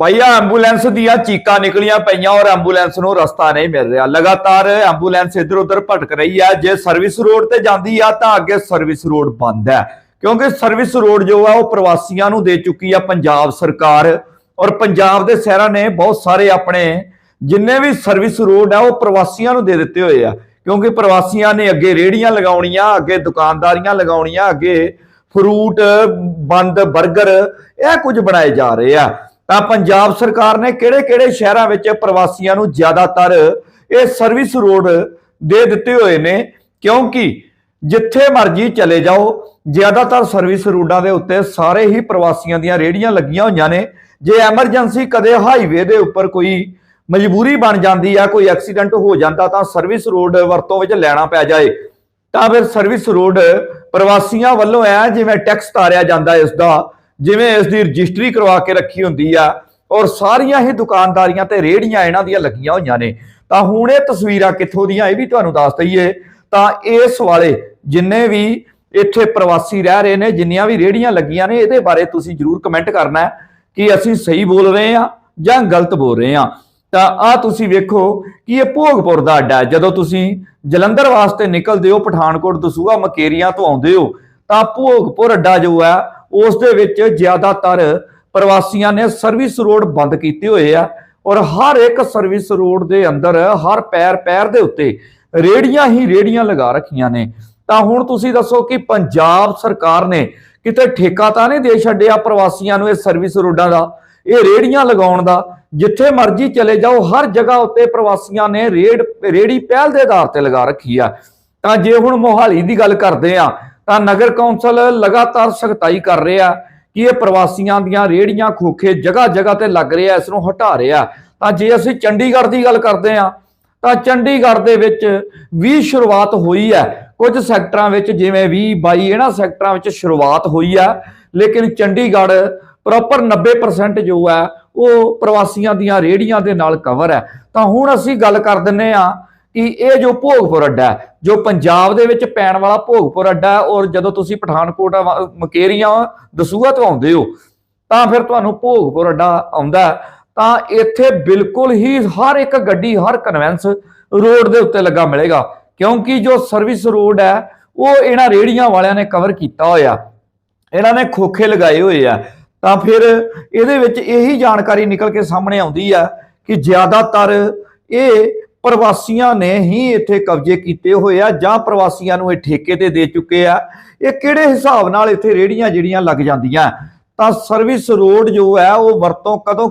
ਭਾਈਆ ambulance ਦੀਆਂ ਚੀਕਾਂ ਨਿਕਲੀਆਂ ਪਈਆਂ ਔਰ ਐਂਬੂਲੈਂਸ ਨੂੰ ਰਸਤਾ ਨਹੀਂ ਮਿਲ ਰਿਹਾ। ਲਗਾਤਾਰ ਐਂਬੂਲੈਂਸ ਇੱਧਰ ਉੱਧਰ ਭਟਕ ਰਹੀ ਹੈ। ਜੇ ਸਰਵਿਸ ਰੋਡ ਤੇ ਜਾਂਦੀ ਆ ਤਾਂ ਅੱਗੇ ਸਰਵਿਸ ਰੋਡ ਬੰਦ ਹੈ। ਕਿਉਂਕਿ ਸਰਵਿਸ ਰੋਡ ਜੋ ਆ, ਉਹ ਪ੍ਰਵਾਸੀਆਂ ਨੂੰ ਦੇ ਚੁੱਕੀ ਆ ਪੰਜਾਬ ਸਰਕਾਰ। ਔਰ ਪੰਜਾਬ ਦੇ ਸ਼ਹਿਰਾਂ ਨੇ ਬਹੁਤ ਸਾਰੇ ਆਪਣੇ ਜਿੰਨੇ ਵੀ ਸਰਵਿਸ ਰੋਡ ਆ, ਉਹ ਪ੍ਰਵਾਸੀਆਂ ਨੂੰ ਦੇ ਦਿੱਤੇ ਹੋਏ ਆ। ਕਿਉਂਕਿ ਪ੍ਰਵਾਸੀਆਂ ਨੇ ਅੱਗੇ ਰੇੜੀਆਂ ਲਗਾਉਣੀਆਂ, ਅੱਗੇ ਦੁਕਾਨਦਾਰੀਆਂ ਲਗਾਉਣੀਆਂ, ਅੱਗੇ ਫਰੂਟ ਬੰਦ 버ਗਰ ਇਹ ਕੁਝ ਬਣਾਏ ਜਾ ਰਹੇ ਆ। ਤਾਂ ਪੰਜਾਬ ਸਰਕਾਰ ਨੇ ਕਿਹੜੇ-ਕਿਹੜੇ ਸ਼ਹਿਰਾਂ ਵਿੱਚ ਪ੍ਰਵਾਸੀਆਂ ਨੂੰ ਜ਼ਿਆਦਾਤਰ ਇਹ ਸਰਵਿਸ ਰੋਡ ਦੇ ਦਿੱਤੇ ਹੋਏ ਨੇ? ਕਿਉਂਕਿ ਜਿੱਥੇ ਮਰਜ਼ੀ ਚਲੇ ਜਾਓ, ਜ਼ਿਆਦਾਤਰ ਸਰਵਿਸ ਰੋਡਾਂ ਦੇ ਉੱਤੇ ਸਾਰੇ ਹੀ ਪ੍ਰਵਾਸੀਆਂ ਦੀਆਂ ਰੇੜੀਆਂ ਲੱਗੀਆਂ ਹੋਈਆਂ ਨੇ। ਜੇ ਐਮਰਜੈਂਸੀ ਕਦੇ ਹਾਈਵੇ ਦੇ ਉੱਪਰ ਕੋਈ ਮਜਬੂਰੀ ਬਣ ਜਾਂਦੀ ਆ, ਕੋਈ ਐਕਸੀਡੈਂਟ ਹੋ ਜਾਂਦਾ, ਤਾਂ ਸਰਵਿਸ ਰੋਡ ਵਰਤੋਂ ਵਿੱਚ ਲੈਣਾ ਪੈ ਜਾਏ। ਤਾਂ ਫਿਰ ਸਰਵਿਸ ਰੋਡ ਪ੍ਰਵਾਸੀਆਂ ਵੱਲੋਂ ਐ ਜਿਵੇਂ ਟੈਕਸ ਤਾਰਿਆ ਜਾਂਦਾ ਇਸ ਦਾ ਜਿਵੇਂ ਇਸ ਦੀ ਰਜਿਸਟਰੀ ਕਰਵਾ ਕੇ ਰੱਖੀ ਹੁੰਦੀ ਆ, ਔਰ ਸਾਰੀਆਂ ਹੀ ਦੁਕਾਨਦਾਰੀਆਂ ਤੇ ਰੇੜੀਆਂ ਇਹਨਾਂ ਦੀਆਂ ਲੱਗੀਆਂ ਹੋਈਆਂ ਨੇ। ਤਾਂ ਹੁਣ ਇਹ ਤਸਵੀਰਾਂ ਕਿੱਥੋਂ ਦੀਆਂ, ਇਹ ਵੀ ਤੁਹਾਨੂੰ ਦੱਸ ਦਈਏ। ਤਾਂ ਇਸ ਵਾਲੇ ਜਿੰਨੇ ਵੀ ਇੱਥੇ ਪ੍ਰਵਾਸੀ ਰਹਿ ਰਹੇ ਨੇ, ਜਿੰਨੀਆਂ ਵੀ ਰੇੜੀਆਂ ਲੱਗੀਆਂ ਨੇ, ਇਹਦੇ ਬਾਰੇ ਤੁਸੀਂ ਜਰੂਰ ਕਮੈਂਟ ਕਰਨਾ ਹੈ ਕਿ ਅਸੀਂ ਸਹੀ ਬੋਲ ਰਹੇ ਹਾਂ ਜਾਂ ਗਲਤ ਬੋਲ ਰਹੇ ਹਾਂ। ਤਾਂ ਆ ਤੁਸੀਂ ਵੇਖੋ ਕਿ ਇਹ ਭੋਗਪੁਰ ਦਾ ਅੱਡਾ ਹੈ। ਜਦੋਂ ਤੁਸੀਂ ਜਲੰਧਰ ਵਾਸਤੇ ਨਿਕਲਦੇ ਹੋ, ਪਠਾਨਕੋਟ ਦਸੂਹਾ ਮਕੇਰੀਆਂ ਤੋਂ ਆਉਂਦੇ ਹੋ, ਤਾਂ ਭੋਗਪੁਰ ਅੱਡਾ ਜੋ ਹੈ ਉਸ ਦੇ ਵਿੱਚ ਜ਼ਿਆਦਾਤਰ ਪ੍ਰਵਾਸੀਆਂ ਨੇ ਸਰਵਿਸ ਰੋਡ ਬੰਦ ਕੀਤੇ ਹੋਏ ਆ ਔਰ ਹਰ ਇੱਕ ਸਰਵਿਸ ਰੋਡ ਦੇ ਅੰਦਰ ਹਰ ਪੈਰ ਪੈਰ ਦੇ ਉੱਤੇ ਰੇੜੀਆਂ ਹੀ ਰੇੜੀਆਂ ਲਗਾ ਰੱਖੀਆਂ ਨੇ। ਤਾਂ ਹੁਣ ਤੁਸੀਂ ਦੱਸੋ ਕਿ ਪੰਜਾਬ ਸਰਕਾਰ ਨੇ ਕਿਤੇ ਠੇਕਾ ਤਾਂ ਨਹੀਂ ਦੇ ਛੱਡਿਆ ਪ੍ਰਵਾਸੀਆਂ ਨੂੰ ਇਹ ਸਰਵਿਸ ਰੋਡਾਂ ਦਾ, ਇਹ ਰੇੜੀਆਂ ਲਗਾਉਣ ਦਾ? ਜਿੱਥੇ ਮਰਜ਼ੀ ਚਲੇ ਜਾਓ, ਹਰ ਜਗ੍ਹਾ ਉੱਤੇ ਪ੍ਰਵਾਸੀਆਂ ਨੇ ਰੇੜ, ਰੇੜੀ ਪਹਿਲ ਦੇ ਆਧਾਰ ਤੇ ਲਗਾ ਰੱਖੀ ਆ। ਤਾਂ ਜੇ ਹੁਣ ਮੋਹਾਲੀ ਦੀ ਗੱਲ ਕਰਦੇ ਆ ਤਾਂ ਨਗਰ ਕੌਂਸਲ ਲਗਾਤਾਰ ਸਖਤਾਈ ਕਰ ਰਿਹਾ ਕਿ ਇਹ ਪ੍ਰਵਾਸੀਆਂ ਦੀਆਂ ਰੇੜੀਆਂ ਖੋਖੇ ਜਗ੍ਹਾ ਜਗ੍ਹਾ ਤੇ ਲੱਗ ਰਿਹਾ, ਇਸ ਨੂੰ ਹਟਾ ਰਿਹਾ। ਤਾਂ ਜੇ ਅਸੀਂ ਚੰਡੀਗੜ੍ਹ ਦੀ ਗੱਲ ਕਰਦੇ ਹਾਂ, ਤਾਂ ਚੰਡੀਗੜ੍ਹ ਦੇ ਵਿੱਚ ਵੀ ਸ਼ੁਰੂਆਤ ਹੋਈ ਹੈ। ਕੁਝ ਸੈਕਟਰਾਂ ਵਿੱਚ ਜਿਵੇਂ 20 22 ਇਹਨਾਂ ਸੈਕਟਰਾਂ ਵਿੱਚ ਸ਼ੁਰੂਆਤ ਹੋਈ ਹੈ। ਲੇਕਿਨ ਚੰਡੀਗੜ੍ਹ ਪ੍ਰੋਪਰ 90% ਜੋ ਹੈ, ਉਹ ਪ੍ਰਵਾਸੀਆਂ ਦੀਆਂ ਰੇੜੀਆਂ ਦੇ ਨਾਲ ਕਵਰ ਹੈ। ਤਾਂ ਹੁਣ ਅਸੀਂ ਗੱਲ ਕਰ ਦਿੰਨੇ ਆ ਕਿ ਇਹ ਜੋ ਭੋਗਪੁਰ ਅੱਡਾ ਜੋ ਪੰਜਾਬ ਦੇ ਵਿੱਚ ਪੈਣ ਵਾਲਾ ਭੋਗਪੁਰ ਅੱਡਾ ਹੈ, ਔਰ ਜਦੋਂ ਤੁਸੀਂ ਪਠਾਨਕੋਟ ਮਕੇਰੀਆਂ ਦਸੂਹਾ ਤੋਂ ਆਉਂਦੇ ਹੋ, ਤਾਂ ਫਿਰ ਤੁਹਾਨੂੰ ਭੋਗਪੁਰ ਅੱਡਾ ਆਉਂਦਾ ਤਾਂ ਇੱਥੇ ਬਿਲਕੁਲ ਹੀ ਹਰ ਇੱਕ ਗੱਡੀ, ਹਰ ਕਨਵੈਂਸ ਰੋਡ ਦੇ ਉੱਤੇ ਲੱਗਾ ਮਿਲੇਗਾ, ਕਿਉਂਕਿ ਜੋ ਸਰਵਿਸ ਰੋਡ ਹੈ, ਉਹ ਇਹਨਾਂ ਰੇੜੀਆਂ ਵਾਲਿਆਂ ਨੇ ਕਵਰ ਕੀਤਾ ਹੋਇਆ। ਇਹਨਾਂ ਨੇ ਖੋਖੇ ਲਗਾਏ ਹੋਏ ਆ। ਤਾਂ ਫਿਰ ਇਹਦੇ ਵਿੱਚ ਇਹੀ ਜਾਣਕਾਰੀ ਨਿਕਲ ਕੇ ਸਾਹਮਣੇ ਆਉਂਦੀ ਆ ਕਿ ਜ਼ਿਆਦਾਤਰ ਇਹ ਪ੍ਰਵਾਸੀਆਂ ਨੇ ਹੀ ਇੱਥੇ ਕਬਜ਼ੇ ਕੀਤੇ ਹੋਏ ਆ, ਜਾਂ ਪ੍ਰਵਾਸੀਆਂ ਨੂੰ ਇਹ ਠੇਕੇ ਤੇ ਦੇ ਚੁੱਕੇ ਆ? ਇਹ ਕਿਹੜੇ ਹਿਸਾਬ ਨਾਲ ਇੱਥੇ ਰੇੜੀਆਂ ਜਿਹੜੀਆਂ ਲੱਗ ਜਾਂਦੀਆਂ? ਤਾਂ ਸਰਵਿਸ ਰੋਡ ਜੋ ਹੈ, ਉਹ ਵਰਤੋਂ ਕਦੋਂ